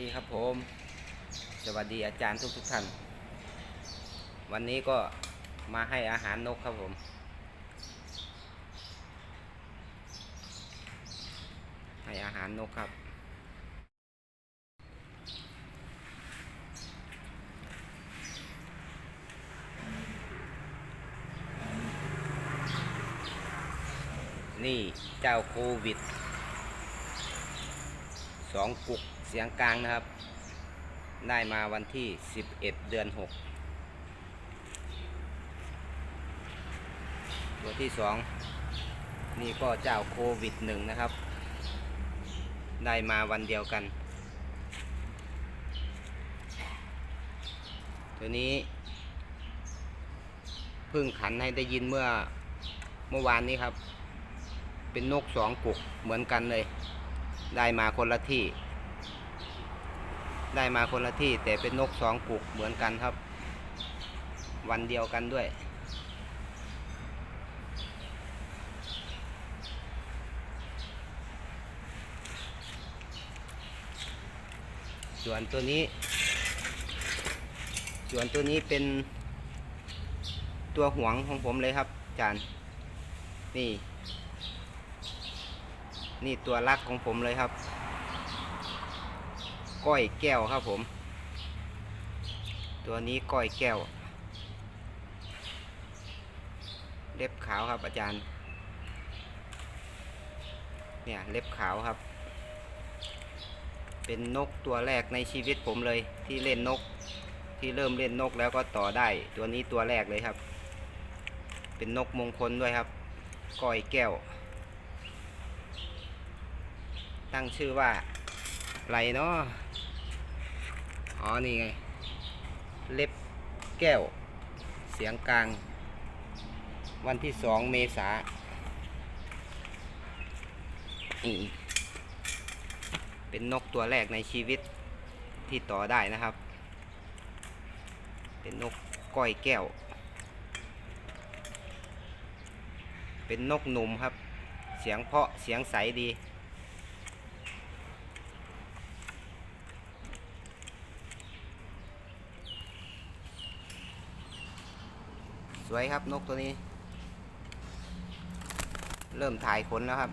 ดีครับผม สวัสดีอาจารย์ทุกทุกท่าน วันนี้ก็มาให้อาหารนกครับผม ให้อาหารนกครับ นี่เจ้าโควิดสองกุกเสียงกลางนะครับ ได้มาวันที่ 11 เดือน 6 ตัวที่สองนี่ก็เจ้าโควิดหนึ่งนะครับ ได้มาวันเดียวกัน ตัวนี้เพิ่งขันให้ได้ยินเมื่อเมื่อวานนี้ครับ เป็นนกสองกุกเหมือนกันเลย ได้มาคนละที่ ได้มาคนละที่ แต่เป็นนกสองกุกเหมือนกันครับ วันเดียวกันด้วย ส่วนตัวนี้ ส่วนตัวนี้เป็นตัวห่วงของผมเลยครับอาจารย์นี่ นี่ตัวรักของผมเลยครับ ก้อยแก้วครับผม ตัวนี้ก้อยแก้ว เล็บขาวครับอาจารย์ เนี่ยเล็บขาวครับ เป็นนกตัวแรกในชีวิตผมเลยที่เล่นนก ที่เริ่มเล่นนกแล้วก็ต่อได้ ตัวนี้ตัวแรกเลยครับ เป็นนกมงคลด้วยครับ ก้อยแก้ว ตั้งชื่อว่าไรเนาะ อ๋อ นี่ไง เล็บแก้ว เสียงกลาง วันที่สองเมษาเป็นนกตัวแรกในชีวิตที่ต่อได้นะครับ เป็นนกก้อยแก้ว เป็นนกหนุ่มครับ เสียงเพาะเสียงใสดี วยครับนกตัวนี้ เริ่มถ่ายขนแล้วครับ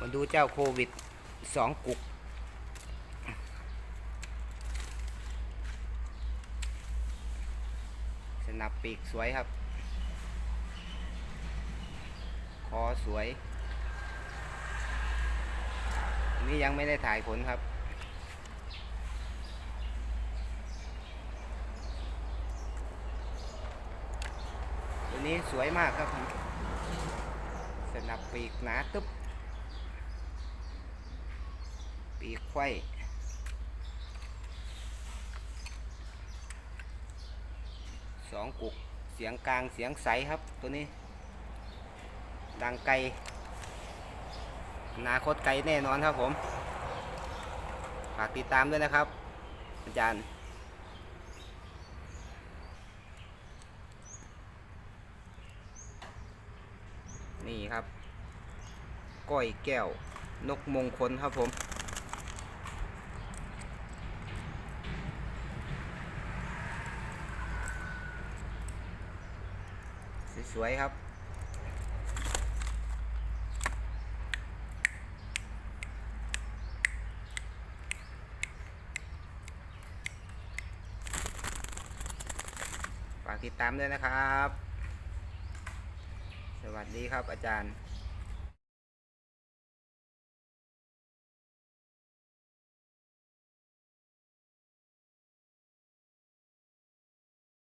มาดูเจ้าโควิดสองกุก สนับปีกสวยครับ คอสวย นี่ยังไม่ได้ถ่ายขนครับตัวนี้สวยมากครับ สนับปีกหนาตึ๊บ ปีกไขว้สองกุก เสียงกลางเสียงใสครับตัวนี้ ดังไกลอนาคตไกลแน่นอนครับผม ฝากติดตามด้วยนะครับ อาจารย์นี่ครับ ก้อยแก้วนกมงคลครับผม วยครับ ฝากติดตามด้วยนะครับ สวัสดีครับอาจารย์